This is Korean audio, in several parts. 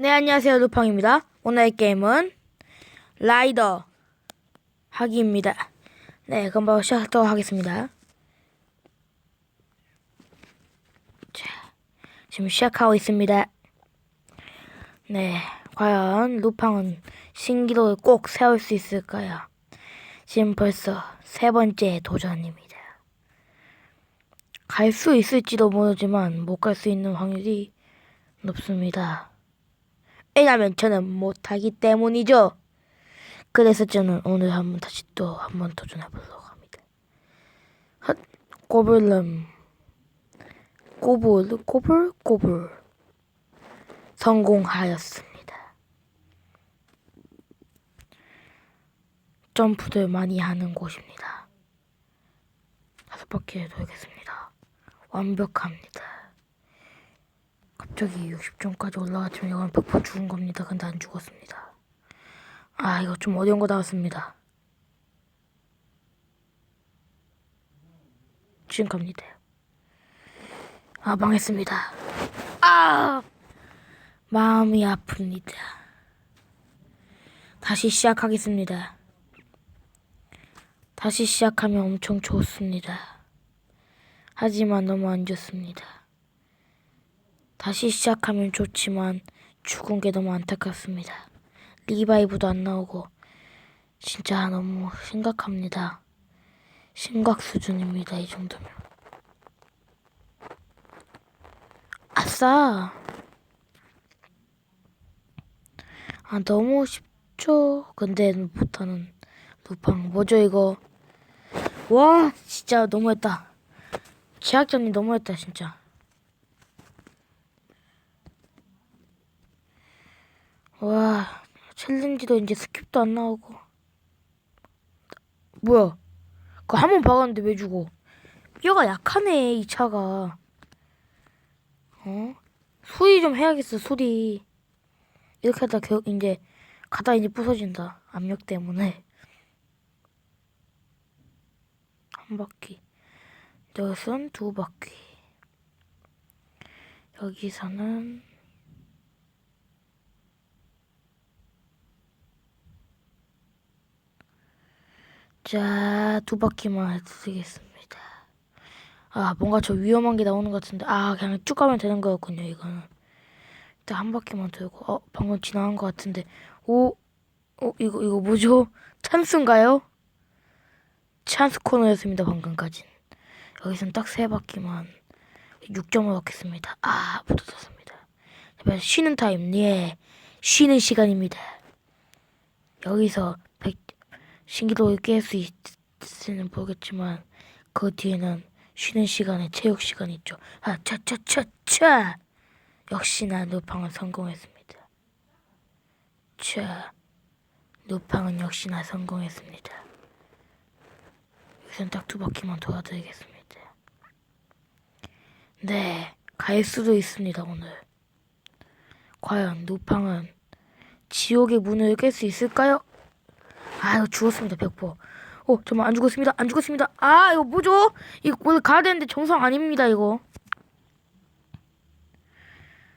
네, 안녕하세요. 루팡입니다. 오늘의 게임은 라이더 하기입니다. 네, 그럼 바로 시작하도록 하겠습니다. 자, 지금 시작하고 있습니다. 네, 과연 루팡은 신기록을 꼭 세울 수 있을까요? 지금 벌써 세 번째 도전입니다. 갈 수 있을지도 모르지만 못 갈 수 있는 확률이 높습니다. 왜냐면 저는 못하기 때문이죠. 그래서 저는 오늘 한번 다시 또 한번 도전해 보도록 합니다. 헛, 꼬불름, 꼬불, 꼬불, 꼬불. 성공하였습니다. 점프들 많이 하는 곳입니다. 다섯 바퀴 돌겠습니다. 완벽합니다. 갑자기 60점까지 올라갔지만 이건 100% 죽은 겁니다. 근데 안 죽었습니다. 아 이거 좀 어려운 거 나왔습니다. 지금 갑니다. 아 망했습니다. 아 마음이 아픕니다. 다시 시작하겠습니다. 다시 시작하면 엄청 좋습니다. 하지만 너무 안 좋습니다. 다시 시작하면 좋지만 죽은 게 너무 안타깝습니다. 리바이브도 안 나오고 진짜 너무 심각합니다. 심각 수준입니다. 이 정도면. 아싸. 아 너무 쉽죠. 근데 못하는 루팡 뭐죠 이거? 와 진짜 너무했다. 제작자님 너무했다 진짜. 와, 챌린지도 이제 스킵도 안 나오고. 뭐야? 그거 한 번 박았는데 왜 죽어? 뼈가 약하네, 이 차가. 어? 수리 좀 해야겠어, 수리. 이렇게 하다 겨, 이제, 가다 이제 부서진다. 압력 때문에. 한 바퀴. 여기선 두 바퀴. 여기서는 자, 두 바퀴만 쓰겠습니다. 아, 뭔가 저 위험한 게 나오는 것 같은데. 아, 그냥 쭉 가면 되는 거였군요, 이거는. 일단 한 바퀴만 돌고. 어, 방금 지나간 것 같은데. 오, 어, 이거, 이거 뭐죠? 찬스인가요? 찬스 코너였습니다, 방금까진. 여기선 딱 세 바퀴만. 6점을 넣겠습니다. 아, 붙어졌습니다. 쉬는 타임, 예. 쉬는 시간입니다. 여기서 100, 신기록을 깰 수 있을지는 모르겠지만 그 뒤에는 쉬는 시간에 체육 시간이 있죠. 아, 차차차차! 역시나 루팡은 성공했습니다. 차, 루팡은 역시나 성공했습니다. 여기선 딱 두 바퀴만 도와드리겠습니다. 네, 갈 수도 있습니다, 오늘. 과연 루팡은 지옥의 문을 깰 수 있을까요? 아 이거 죽었습니다 100%. 어 정말 안 죽었습니다 안 죽었습니다. 아 이거 뭐죠? 이거 오늘 가야 되는데 정상 아닙니다 이거.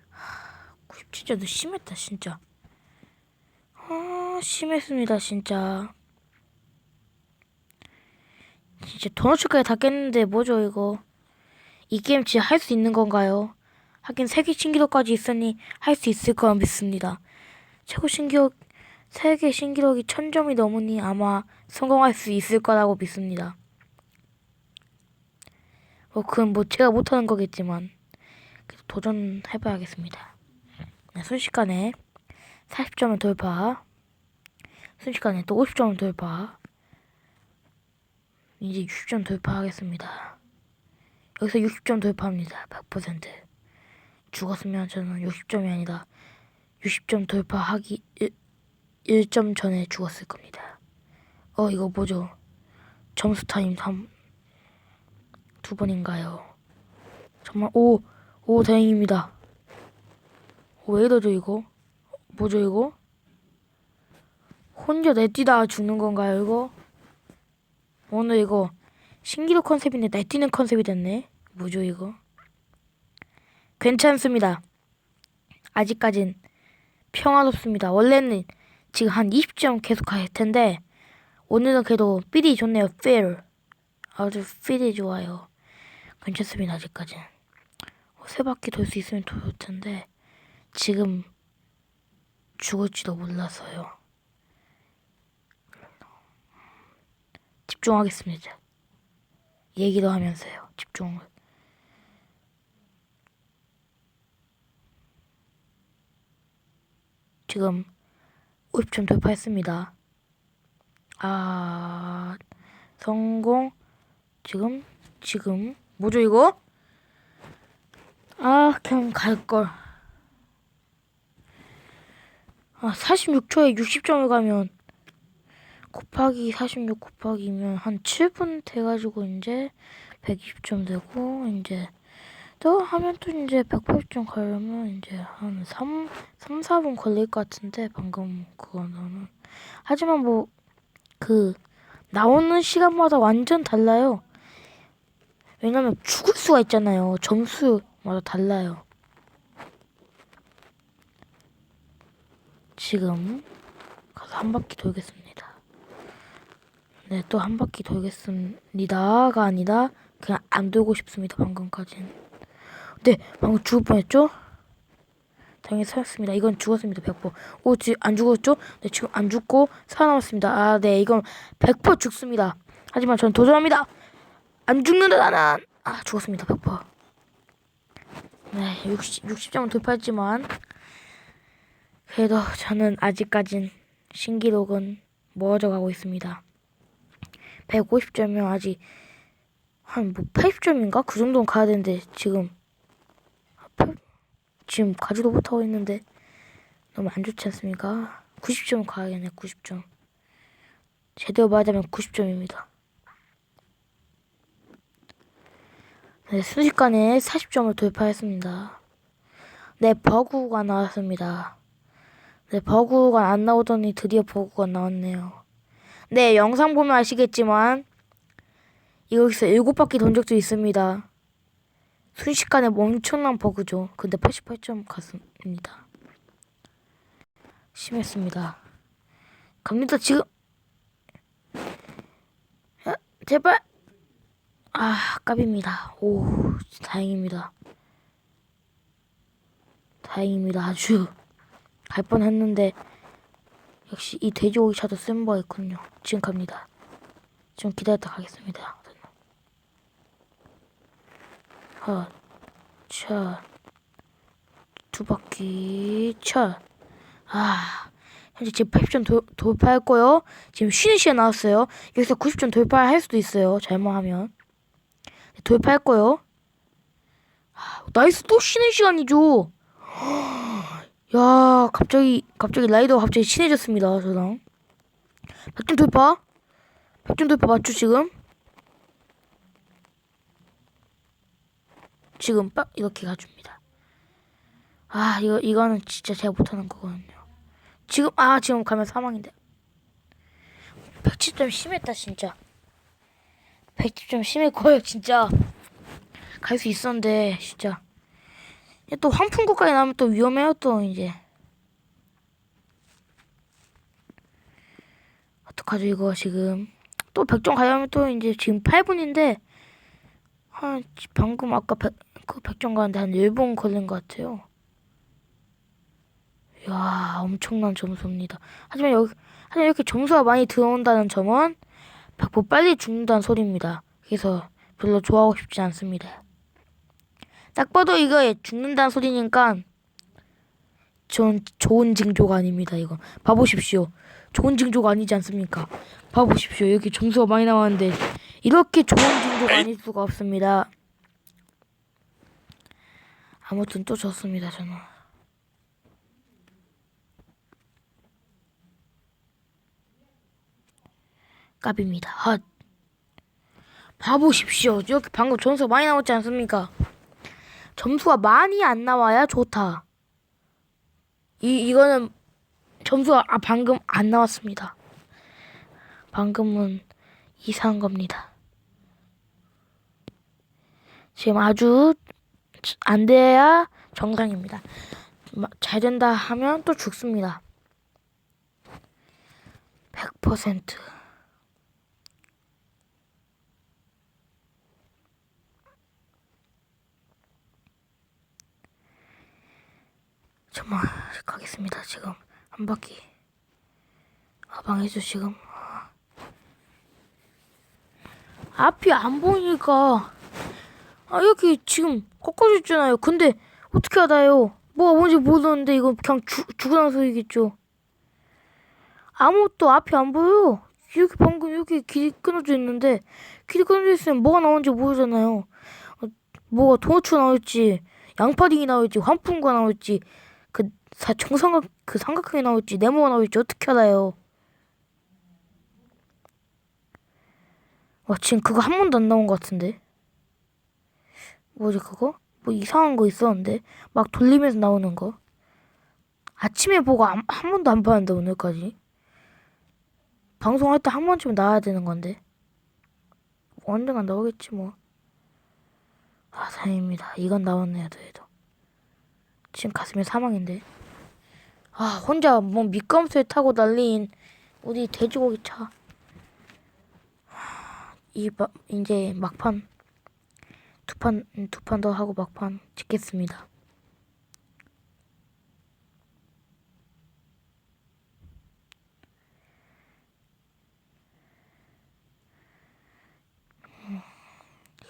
하, 97점도 심했다 진짜. 아 심했습니다 진짜. 진짜 도넛까지 다 깼는데 뭐죠 이거? 이 게임 진짜 할 수 있는 건가요? 하긴 세계 신기록까지 있으니 할 수 있을 거라 믿습니다. 최고 신기록 세계 신기록이 천 점이 넘으니 아마 성공할 수 있을 거라고 믿습니다. 뭐 그건 뭐 제가 못하는 거겠지만 그래도 도전해봐야겠습니다. 네, 순식간에 40점을 돌파, 순식간에 또 50점을 돌파, 이제 60점 돌파하겠습니다. 여기서 60점 돌파합니다. 100%. 죽었으면 저는 60점이 아니다. 60점 돌파하기 1점 전에 죽었을 겁니다. 어, 이거 뭐죠? 점수 타임 3, 두 번인가요? 정말, 오, 오, 다행입니다. 오, 왜 이러죠, 이거? 뭐죠, 이거? 혼자 내뛰다가 죽는 건가요, 이거? 오늘 이거 신기록 컨셉인데 내뛰는 컨셉이 됐네. 뭐죠, 이거? 괜찮습니다. 아직까진 평화롭습니다. 원래는 지금 한 20점 계속 갈 텐데 오늘은 그래도 필이 좋네요. 필 아주 필이 좋아요. 괜찮습니다 아직까지. 어, 세 바퀴 돌 수 있으면 좋을 텐데 지금 죽을지도 몰라서요. 집중하겠습니다. 얘기도 하면서요. 집중을. 지금 50점 돌파했습니다. 아, 성공. 지금, 지금, 뭐죠, 이거? 아, 그냥 갈걸. 아, 46초에 60점을 가면, 곱하기 46 곱하기면 한 7분 돼가지고, 이제 120점 되고, 이제, 또 하면 또 이제 180점 가려면 이제 한 3, 3, 4분 걸릴 것 같은데 방금 그거는. 하지만 뭐 그 나오는 시간마다 완전 달라요. 왜냐면 죽을 수가 있잖아요. 점수마다 달라요. 지금 가서 한 바퀴 돌겠습니다. 네 또 한 바퀴 돌겠습니다가 아니라 그냥 안 돌고 싶습니다 방금까지는 네, 방금 죽을 뻔했죠? 당연히 살았습니다. 이건 죽었습니다. 100%. 오, 지금 안 죽었죠? 네, 지금 안 죽고 살아남았습니다. 아, 네, 이건 100% 죽습니다. 하지만 전 도전합니다. 안 죽는다, 나는! 아, 죽었습니다. 100%. 네, 60, 60점은 돌파했지만, 그래도 저는 아직까진 신기록은 멀어져 가고 있습니다. 150점이면 아직 한 뭐 80점인가? 그 정도는 가야 되는데, 지금 지금 가지도 못하고 있는데 너무 안 좋지 않습니까? 90점 가야겠네 90점. 제대로 말하자면 90점입니다. 네, 순식간에 40점을 돌파했습니다. 네 버그가 나왔습니다. 네 버그가 안 나오더니 드디어 버그가 나왔네요. 네 영상 보면 아시겠지만 여기서 7바퀴 돈 적도 있습니다 순식간에 엄청난 버그죠. 근데 88점 갔습니다. 심했습니다. 갑니다, 지금. 야, 제발. 아, 깝입니다. 오, 다행입니다. 다행입니다. 아주. 갈 뻔 했는데, 역시 이 돼지고기 차도 센거 있군요. 지금 갑니다. 좀 기다렸다 가겠습니다. 하, 차, 두 바퀴, 차. 아, 현재 지금 80점 도, 돌파했고요. 지금 쉬는 시간 나왔어요. 여기서 90점 돌파할 수도 있어요. 잘못하면. 돌파했고요. 아, 나이스 또 쉬는 시간이죠. 야, 갑자기, 갑자기 라이더가 갑자기 친해졌습니다. 저랑. 100점 돌파? 100점 돌파 맞죠, 지금? 지금 빡 이렇게 가줍니다. 아 이거 이거는 진짜 제가 못하는 거거든요. 지금 아 지금 가면 사망인데. 110점 심했다 진짜. 110점 심했고요 진짜. 갈 수 있었는데 진짜. 또 황풍구까지 나면 또 위험해요 또 이제. 어떡하죠 이거 지금. 또 100점 가려면 또 이제 지금 8분인데 한 방금 아까 100, 그 100점 가는데 한 1분 걸린 것 같아요. 이야 엄청난 점수입니다. 하지만 여기 하지만 이렇게 점수가 많이 들어온다는 점은 100% 빨리 죽는다는 소리입니다. 그래서 별로 좋아하고 싶지 않습니다. 딱 봐도 이거 죽는다는 소리니까 전 좋은 징조가 아닙니다. 이거 봐보십시오. 좋은 징조가 아니지 않습니까? 봐보십시오. 이렇게 점수가 많이 나왔는데 이렇게 좋은 징조가 아닐 수가 없습니다. 아무튼 또 졌습니다. 저는. 깝입니다. 헛. 봐보십시오. 이렇게 방금 점수가 많이 나왔지 않습니까? 점수가 많이 안 나와야 좋다. 이 이거는 점수가 아 방금 안 나왔습니다. 방금은 이상한 겁니다. 지금 아주 안 돼야 정상입니다. 마- 잘 된다 하면 또 죽습니다. 100% 정말 가겠습니다. 지금 한 바퀴 아 망해줘 지금 앞이 안 보이니까 아 이렇게 지금 꺾어졌잖아요. 근데 어떻게 알아요? 뭐가 뭔지 모르는데 이거 그냥 죽 죽으라는 소리겠죠. 아무것도 앞이 안 보여. 여기 방금 여기 길이 끊어져 있는데 길이 끊어져 있으면 뭐가 나오는지 모르잖아요. 어, 뭐가 도너츠 나올지 양파링이 나올지 환풍구가 나올지 그 사, 정삼각 그 삼각형이 나올지 네모가 나올지 어떻게 알아요? 와 지금 그거 한 번도 안 나온 것 같은데 뭐지 그거? 뭐 이상한 거 있었는데 막 돌리면서 나오는 거 아침에 보고 안- 한 번도 안 봤는데 오늘까지 방송할 때 한 번쯤 나와야 되는 건데 언젠간 나오겠지 뭐. 아 다행입니다. 이건 나왔네요 그래도. 지금 가슴이 사망인데. 아 혼자 뭐 미끄럼틀 타고 날린 우리 돼지고기 차. 이 마, 이제 막판 두 판 두 판 더 하고 막판 찍겠습니다.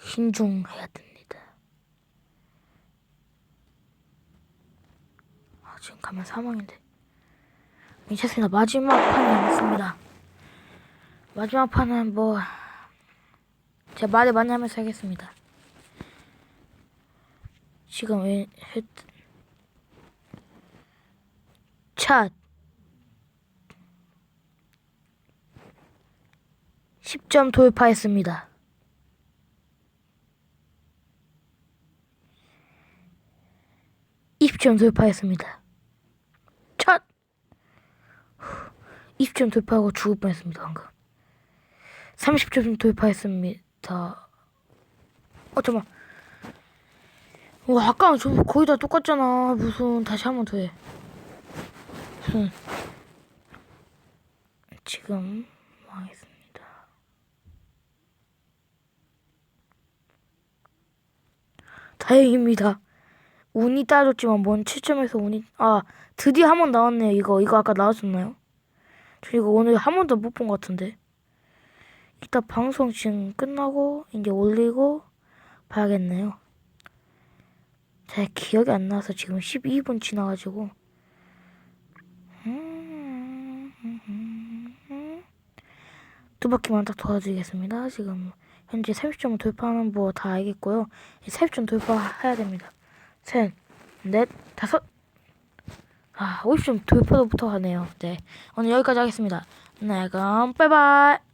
신중해야 됩니다. 아, 지금 가면 사망인데. 괜찮습니다. 마지막 판 남았습니다. 마지막 판은 뭐, 제가 말을 많이 하면서 하겠습니다. 지금 왜, 했, 차 10점 돌파했습니다. 이십 점 돌파했습니다. 첫 20점 돌파하고 죽을 뻔했습니다. 방금 30점 돌파했습니다. 어 잠깐. 와 아까랑 저 거의 다 똑같잖아. 무슨 다시 한 번 더 해. 흠. 지금 망했습니다. 다행입니다. 운이 따졌지만 뭔 7점에서 운이 아 드디어 한 번 나왔네요 이거 이거 아까 나왔었나요? 저 이거 오늘 한 번도 못 본 것 같은데 이따 방송 지금 끝나고 이제 올리고 봐야겠네요 제 기억이 안 나서 지금 12분 지나가지고 두 바퀴만 딱 도와드리겠습니다 지금 현재 30점 돌파하는 뭐다 알겠고요 30점 돌파해야 됩니다 셋, 넷, 다섯. 아, 50점 돌파도부터 하네요. 네. 오늘 여기까지 하겠습니다. 네, 그럼, 빠이빠이.